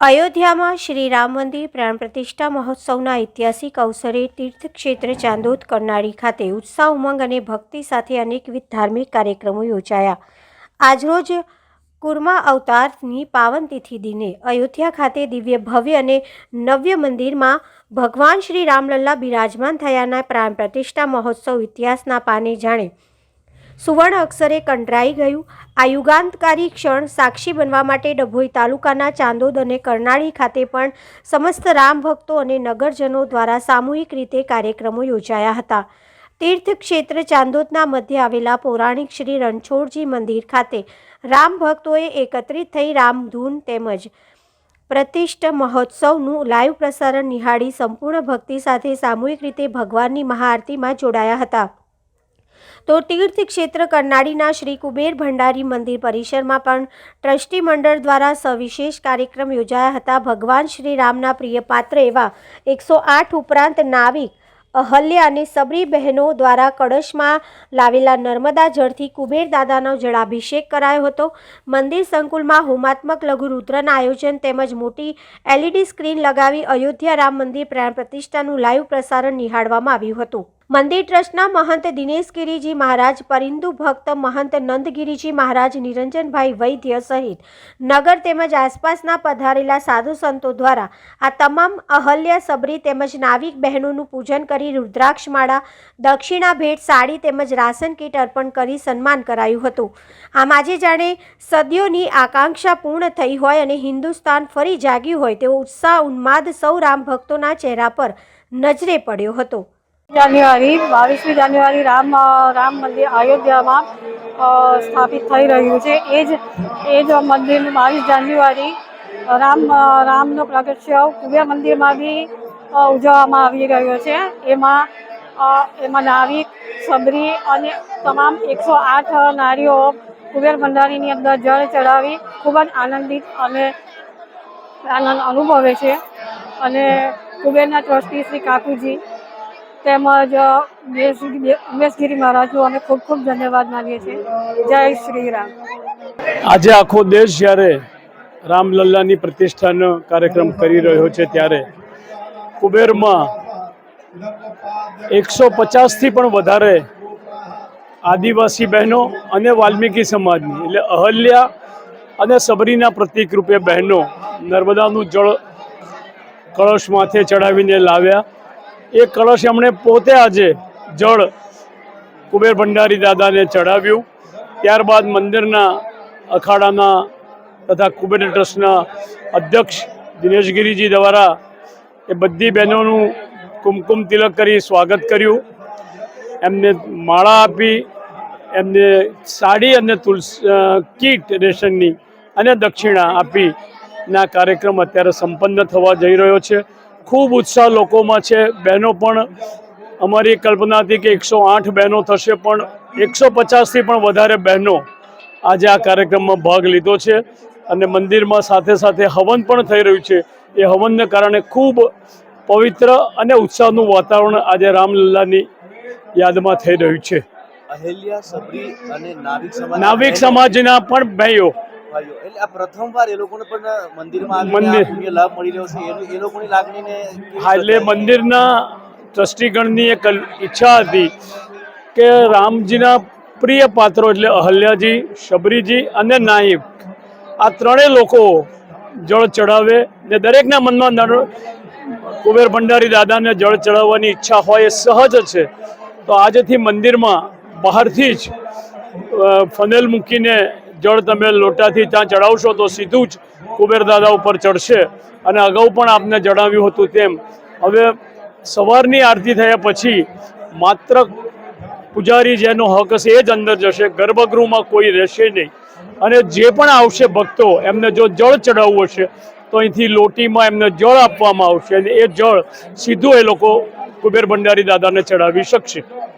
અયોધ્યામાં શ્રી રામ મંદિર પ્રાણ પ્રતિષ્ઠા મહોત્સવના ઐતિહાસિક અવસરે તીર્થક્ષેત્ર ચાંદોદ કરનાળી ખાતે ઉત્સાહ, ઉમંગ અને ભક્તિ સાથે અનેકવિધ ધાર્મિક કાર્યક્રમો યોજાયા. આજરોજ કુર્મા અવતારની પાવન તિથિ દિને અયોધ્યા ખાતે દિવ્ય, ભવ્ય અને નવ્ય મંદિરમાં ભગવાન શ્રી રામલલ્લા બિરાજમાન થયાના પ્રાણ પ્રતિષ્ઠા મહોત્સવ ઇતિહાસના પાને જાણે સુવર્ણ અક્ષરે કંડરાઈ ગયું. આ યુગાંતકારી ક્ષણ સાક્ષી બનવા માટે ડભોઈ તાલુકાના ચાંદોદ અને કરનાળી ખાતે પણ સમસ્ત રામ ભક્તો અને નગરજનો દ્વારા સામૂહિક રીતે કાર્યક્રમો યોજાયા હતા. તીર્થ ક્ષેત્ર ચાંદોદના મધ્ય આવેલા પૌરાણિક શ્રી રણછોડજી મંદિર ખાતે રામ ભક્તોએ એકત્રિત થઈ રામધૂન તેમજ પ્રતિષ્ઠ મહોત્સવનું લાઈવ પ્રસારણ નિહાળી સંપૂર્ણ ભક્તિ સાથે સામૂહિક રીતે ભગવાનની મહાઆરતીમાં જોડાયા હતા. તો તીર્થ ક્ષેત્ર કરનાળીના શ્રી કુબેર ભંડારી મંદિર પરિસરમાં પણ ટ્રસ્ટી મંડળ દ્વારા સવિશેષ કાર્યક્રમ યોજાયા હતા. ભગવાન શ્રી રામના પ્રિય પાત્ર એવા એકસો આઠ ઉપરાંત નાવિક, અહલ્યા અને સબરી બહેનો દ્વારા કળશમાં લાવેલા નર્મદા જળથી કુબેર દાદાનો જળાભિષેક કરાયો હતો. મંદિર સંકુલમાં હોમાત્મક લઘુ રુદ્રના આયોજન તેમજ મોટી એલઈડી સ્ક્રીન લગાવી અયોધ્યા રામ મંદિર પ્રાણ પ્રતિષ્ઠાનું લાઈવ પ્રસારણ નિહાળવામાં આવ્યું હતું. મંદિર ટ્રસ્ટના મહંત દિનેશગીરીજી મહારાજ, પરિંદુ ભક્ત મહંત નંદગિરિજી મહારાજ, નિરંજનભાઈ વૈદ્ય સહિત નગર તેમજ આસપાસના પધારેલા સાધુ સંતો દ્વારા આ તમામ અહલ્યા સબરી તેમજ નાવિક બહેનોનું પૂજન કરી રુદ્રાક્ષમાળા દક્ષિણા ભેટ, સાડી તેમજ રાશન કીટ અર્પણ કરી સન્માન કરાયું હતું. આમ આજે જાણે સદીઓની આકાંક્ષા પૂર્ણ થઈ હોય અને હિન્દુસ્તાન ફરી જાગ્યું હોય તેવો ઉત્સાહ, ઉન્માદ સૌ રામ ભક્તોના ચહેરા પર નજરે પડ્યો હતો. જાન્યુઆરી, બાવીસમી જાન્યુઆરી રામ રામ મંદિર અયોધ્યામાં સ્થાપિત થઈ રહ્યું છે. એ જ એ જ મંદિર બાવીસ જાન્યુઆરી રામ રામનો પ્રગટ્ય, કુબેર મંદિરમાં બી ઉજવવામાં આવી રહ્યો છે. એમાં એમાં નાવિક સબરી અને તમામ એકસો આઠ નારીઓ કુબેર ભંડારીની અંદર જળ ચડાવી ખૂબ જ આનંદિત અને આનંદ અનુભવે છે. અને કુબેરના ટ્રસ્ટી શ્રી કાકુજી તેમજ ઉમેશગીરી મહારાજનું અમે ખૂબ ખૂબ ધન્યવાદ માનીએ છીએ. જય શ્રી રામ. આજે આખો દેશ જ્યારે રામલલ્લાની પ્રતિષ્ઠાનો કાર્યક્રમ કરી રહ્યો છે ત્યારે કુબેરમાં એકસો પચાસથી પણ વધારે આદિવાસી બહેનો અને વાલ્મીકી સમાજની, એટલે અહલ્યા અને સબરીના પ્રતીક રૂપે બહેનો નર્મદાનું જળ કળશ માથે ચડાવીને લાવ્યા. એ કળશ એમણે પોતે આજે જળ કુબેર ભંડારી દાદાને ચડાવ્યું ત્યારબાદ મંદિરના અખાડાના તથા કુબેર ટ્રસ્ટના અધ્યક્ષ દિનેશગીરીજી દ્વારા એ બધી બહેનોનું કુમકુમ તિલક કરી સ્વાગત કર્યું. એમને માળા આપી, એમને સાડી અને તુલસી કીટ રેશનની અને દક્ષિણા આપીના કાર્યક્રમ અત્યારે સંપન્ન થવા જઈ રહ્યો છે. ખૂબ ઉત્સાહ લોકોમાં છે. બહેનો પણ અમારી કલ્પના હતી કે એકસો આઠ બહેનો થશે પણ એકસો પચાસથી પણ વધારે બહેનો આજે આ કાર્યક્રમમાં ભાગ લીધો છે. અને મંદિરમાં સાથે સાથે હવન પણ થઈ રહ્યું છે. એ હવનને કારણે ખૂબ પવિત્ર અને ઉત્સાહનું વાતાવરણ આજે રામલલ્લાની યાદમાં થઈ રહ્યું છે. નાવિક સમાજના પણ ભાઈઓ એટલે આ પ્રથમવાર એ લોકોને પણ મંદિરમાં આવીને મંદિર. લાભ મળી રહ્યો છે એ લોકોની લાગણીને હા એટલે મંદિરના ટ્રસ્ટીગણની એક ઈચ્છા હતી કે રામજીના પ્રિય પાત્રો એટલે અહલ્યાજી શબરીજી અને નાઈક આ ત્રણેય લોકો જળ ચડાવે ને દરેકના મનમાં કુબેર ભંડારી દાદાને જળ ચડાવવાની ઈચ્છા હોય એ સહજ છે તો આજથી મંદિરમાં બહારથી જ ફનેલ મૂકીને જળ તમે લોટાથી ત્યાં ચડાવશો તો સીધું જ કુબેર દાદા ઉપર ચડશે. અને અગાઉ પણ આપને જણાવ્યું હતું તેમ, હવે સવારની આરતી થયા પછી માત્ર પૂજારી જેનો હક હશે એ જ અંદર જશે, ગર્ભગૃહમાં કોઈ રહેશે નહીં. અને જે પણ આવશે ભક્તો, એમને જો જળ ચડાવવું હશે, તો અહીંથી લોટીમાં એમને જળ આપવામાં આવશે અને એ જળ સીધું એ લોકો કુબેર ભંડારી દાદાને ચડાવી શકશે.